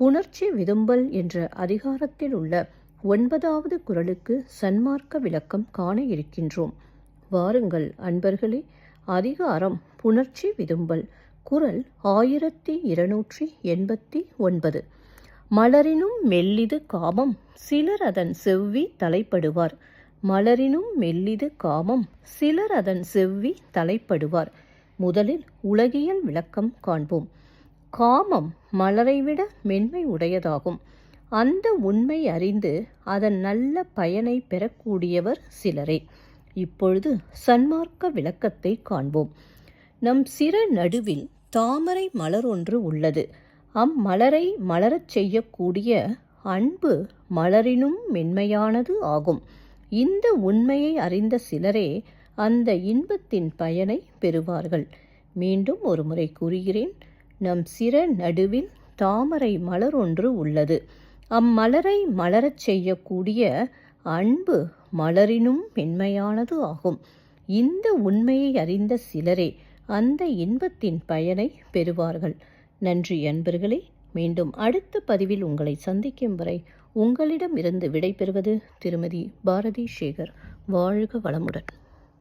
புணர்ச்சி விதும்பல் என்ற அதிகாரத்தில் உள்ள ஒன்பதாவது குரலுக்கு சன்மார்க்க விளக்கம் காண இருக்கின்றோம். வாருங்கள் அன்பர்களே அதிகாரம் புணர்ச்சி விதும்பல் குரல் ஆயிரத்தி இருநூற்றி எண்பத்தி ஒன்பது. மலரினும் மெல்லிது காமம் சிலர் அதன் செவ்வி தலைப்படுவார். மலரினும் மெல்லிது காமம் சிலர் அதன் செவ்வி தலைப்படுவார். முதலில் உலகியல் விளக்கம் காண்போம். காமம் மலரை விட மென்மை உடையதாகும். அந்த உண்மை அறிந்து அதன் நல்ல பயனை பெறக்கூடியவர் சிலரே. இப்பொழுது சன்மார்க்க விளக்கத்தை காண்போம். நம் சிற நடுவில் தாமரை மலர் ஒன்று உள்ளது. அம்மலரை மலரச் செய்யக்கூடிய அன்பு மலரினும் மென்மையானது ஆகும். இந்த உண்மையை அறிந்த சிலரே அந்த இன்பத்தின் பயனை பெறுவார்கள். மீண்டும் ஒரு முறை கூறுகிறேன். நம் சிற நடுவில் தாமரை மலர் ஒன்று உள்ளது. அம்மலரை மலரச் செய்யக்கூடிய அன்பு மலரினும் மென்மையானது ஆகும். இந்த உண்மையை அறிந்த சிலரே அந்த இன்பத்தின் பயனை பெறுவார்கள். நன்றி அன்பர்களே மீண்டும் அடுத்த பதிவில் உங்களை சந்திக்கும் வரை உங்களிடமிருந்து விடைபெறுவது திருமதி பாரதி சேகர் வாழ்க வளமுடன்.